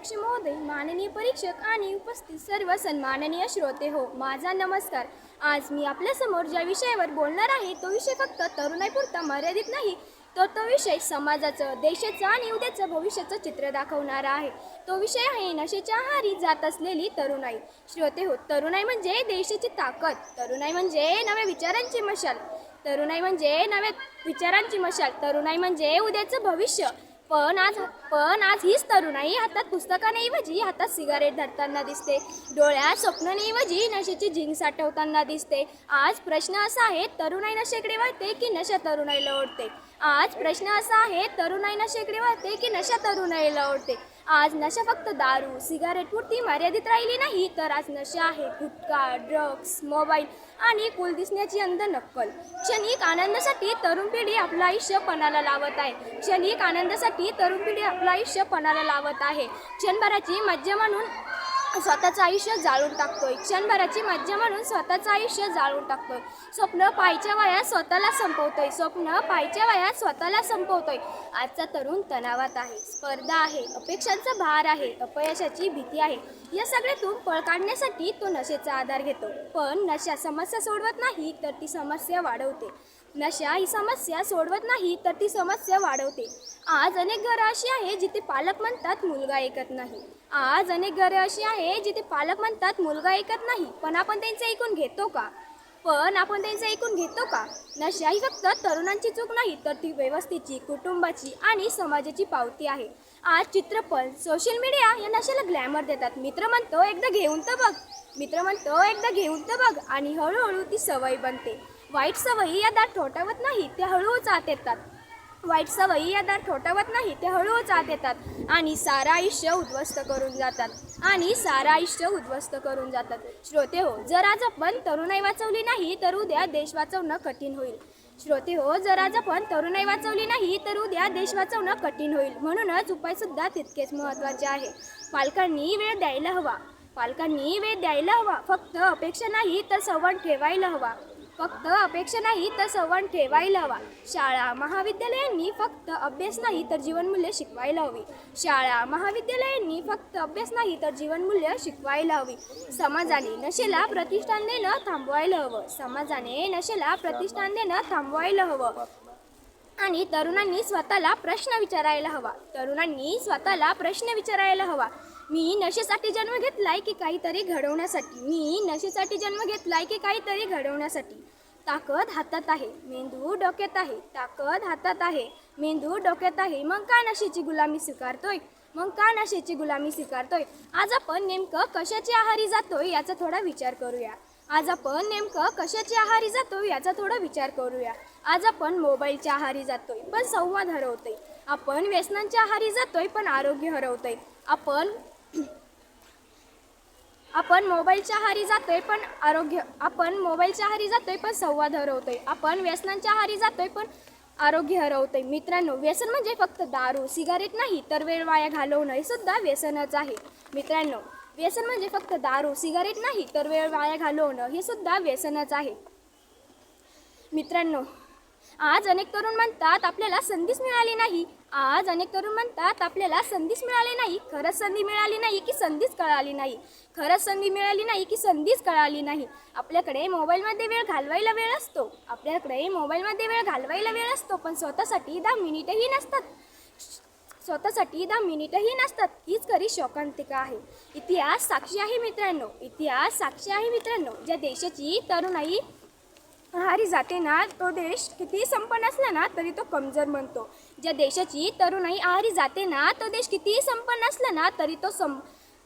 महोदय माननीय परीक्षक आणि उपस्थित सर्व सन्माननीय श्रोते हो माझा नमस्कार. आज मी आपल्यासमोर ज्या विषयावर बोलणार आहे तो विषय फक्त तरुणाईपुरता मर्यादित नाही तर तो विषय समाजाचं देशाचं आणि उद्याचं भविष्याचं चित्र दाखवणारा आहे. तो विषय आहे नशेच्या आहारी जात असलेली तरुणाई. श्रोते हो तरुणाई म्हणजे देशाची ताकद. तरुणाई म्हणजे नव्या विचारांची मशाल. तरुणाई म्हणजे नव्या विचारांची मशाल. तरुणाई म्हणजे उद्याचं भविष्य. पण आज पण आज हीच तरुणाई हातात पुस्तकांऐवजी हातात सिगारेट धरताना दिसते. डोळ्यात स्वप्नांऐवजी नशेची झिंग साठवताना दिसते. आज प्रश्न असा आहे तरुणाई नशेकडे वळते की नशा तरुणाईला ओढते? आज प्रश्न असा आहे तरुणाईना शेकडे वाढते की नशा तरुणाईला ओढते? आज नशा फक्त दारू सिगारेट पुरती मर्यादित राहिली नाही तर आज नशा आहे. गुटखा ड्रग्स मोबाईल आणि कुल दिसण्याची अंध नक्कल. क्षणिक आनंदासाठी तरुण पिढी आपलं आयुष्य पणाला लावत आहे. क्षणिक आनंदासाठी तरुण पिढी आपलं आयुष्य पणाला लावत आहे. क्षणभराची मज्जा म्हणून स्वतःचं आयुष्य जाळून टाकतोय. क्षणभराची मज्जा म्हणून स्वतःचं आयुष्य जाळून टाकतोय. स्वप्न पायच्या वयात स्वतःला संपवतोय. स्वप्न पायच्या वयात स्वतःला संपवतोय. आजचा तरुण तणावात आहे. स्पर्धा आहे. अपेक्षांचा भार आहे. अपयशाची भीती आहे. या सगळ्यातून पळ काढण्यासाठी तो नशेचा आधार घेतो. पण नशा समस्या सोडवत नाही तर ती समस्या वाढवते. नशा ही समस्या सोडवत नाही तर ती समस्या वाढवते. आज अनेक घरं अशी आहे जिथे पालक म्हणतात मुलगा ऐकत नाही. आज अनेक घरं अशी आहे जिथे पालक म्हणतात मुलगा ऐकत नाही पण आपण त्यांचं ऐकून घेतो का? पण आपण त्यांचं ऐकून घेतो का? नशा ही फक्त तरुणांची चूक नाही तर ती व्यवस्थेची कुटुंबाची आणि समाजाची पावती आहे. आज चित्रपट सोशल मीडिया या नशेला ग्लॅमर देतात. मित्र म्हणतो एकदा घेऊन तर बघ. मित्र म्हणतो एकदा घेऊन तर बघ. आणि हळूहळू ती सवय बनते. वाईट सवयी या दाट ठोठावत नाही त्या हळूहळू आत येतात. वाईट सवयी या दाट ठोठावत नाही त्या हळूहळू आत येतात. आणि सारं आयुष्य उद्ध्वस्त करून जातात. आणि सारं आयुष्य उद्ध्वस्त करून जातात. श्रोते हो जर आज आपण तरुणाई वाचवली नाही तर उद्या देश वाचवणं कठीण होईल. श्रोते हो जर आज आपण तरुणाई वाचवली नाही तर उद्या देश वाचवणं कठीण होईल. म्हणूनच उपायसुद्धा तितकेच महत्त्वाचे आहे. पालकांनी वेळ द्यायला हवा. पालकांनी वेळ द्यायला हवा. फक्त अपेक्षा नाही तर संवाद ठेवायला हवा. फक्त अपेक्षा नाही तर संवाद ठेवायला हवा. शाळा महाविद्यालयांनी फक्त अभ्यास नाही तर जीवनमूल्य शिकवायला हवी. शाळा महाविद्यालयांनी फक्त अभ्यास नाही तर जीवनमूल्य शिकवायला हवी. समाजाने नशेला प्रतिष्ठान देणं थांबवायला हवं. समाजाने नशेला प्रतिष्ठान देणं थांबवायला हवं. आणि तरुणांनी स्वतःला प्रश्न विचारायला हवा. तरुणांनी स्वतःला प्रश्न विचारायला हवा. मी नशेसाठी जन्म घेतलाय की काहीतरी घडवण्यासाठी. मी नशेसाठी जन्म घेतलाय की काहीतरी घडवण्यासाठी. ताकद हातात आहे मेंदू डोक्यात आहे ताकद हातात आहे मेंदू डोक्यात आहे. मग का नशेची गुलामी स्वीकारतोय? मग का नशेची गुलामी स्वीकारतोय? आज आपण नेमकं कशाची आहारी जातोय याचा थोडा विचार करूया. आज आपण नेमकं कशाची आहारी जातोय याचा थोडा विचार करूया. आज आपण मोबाईलच्या आहारी जातोय पण संवाद हरवतोय. आपण व्यसनांच्या आहारी जातोय पण आरोग्य हरवतोय. आपण आपण मोबाईलच्या आहारी जातोय पण आरोग्य आपण मोबाईलच्या हारी जातोय पण संवाद हरवतोय. आपण व्यसनांच्या आहारी जातोय पण आरोग्य हरवतोय. मित्रांनो व्यसन म्हणजे फक्त दारू सिगारेट नाही तर वेळ वाया घालवणं हे सुद्धा व्यसनच आहे. मित्रांनो व्यसन म्हणजे फक्त दारू सिगारेट नाही तर वेळ वाया घालवणं हे सुद्धा व्यसनच आहे. मित्रांनो आज अनेक तरुण म्हणतात आपल्याला संधीच मिळाली नाही. आज अनेक तरुण म्हणतात आपल्याला संधीच मिळाली नाही. खरंच संधी मिळाली नाही की संधीच कळाली नाही. खरंच संधी मिळाली नाही की संधीच कळाली नाही. आपल्याकडे मोबाईलमध्ये वेळ घालवायला वेळ असतो. आपल्याकडे मोबाईलमध्ये वेळ घालवायला वेळ असतो पण स्वतःसाठी दहा मिनिटही नसतात. स्वतःसाठी दहा मिनिटही नसतात. हीच खरी शोकांतिका आहे. इतिहास साक्षी आहे मित्रांनो. इतिहास साक्षी आहे मित्रांनो. ज्या देशाची तरुणाई आहारी जाते ना तो देश कितीही संपन्न असला ना तरी तो कमजोर म्हणतो. ज्या देशाची तरुणाई आहारी जाते ना तो देश कितीही संपन्न असला ना तरी तो सं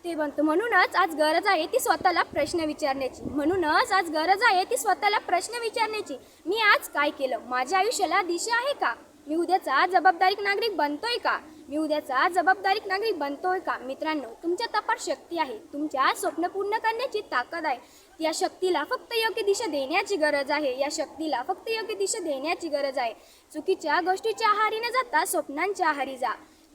ते बनतो म्हणूनच आज गरज आहे ती स्वतःला प्रश्न विचारण्याची. म्हणूनच आज गरज आहे ती स्वतःला प्रश्न विचारण्याची. मी आज काय केलं? माझ्या आयुष्याला दिशा आहे का? मी उद्याचा जबाबदारीक नागरिक बनतोय का? मी उद्याचा जबाबदारीक नागरिक बनतोय का? मित्रांनो तुमच्या तपास शक्ती आहे. तुमच्या स्वप्न पूर्ण करण्याची ताकद आहे. या शक्तीला फक्त योग्य दिशा देण्याची गरज आहे. या शक्तीला फक्त योग्य दिशा देण्याची गरज आहे. चुकीच्या गोष्टीच्या आहारी न जाता स्वप्नांच्या आहारी जा.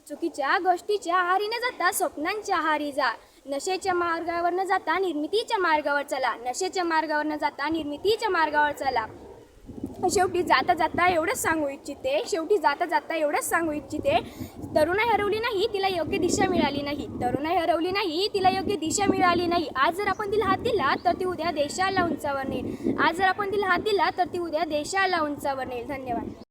चुकीच्या गोष्टीच्या आहारी न जाता स्वप्नांच्या आहारी जा. नशेच्या मार्गावर न जाता निर्मितीच्या मार्गावर चला. नशेच्या मार्गावर न जाता निर्मितीच्या मार्गावर चला. शेवटी जाता जाता एवढंच सांगू इच्छिते. शेवटी जाता जाता एवढंच सांगू इच्छिते. तरुणाई हरवली नाही तिला योग्य दिशा मिळाली नाही. तरुणाई हरवली नाही तिला योग्य दिशा मिळाली नाही. आज जर आपण तिला हात दिला तर ती उद्या देशाला उंचावर नेईल. आज जर आपण तिला हात दिला तर ती उद्या देशाला उंचावर नेईल. धन्यवाद.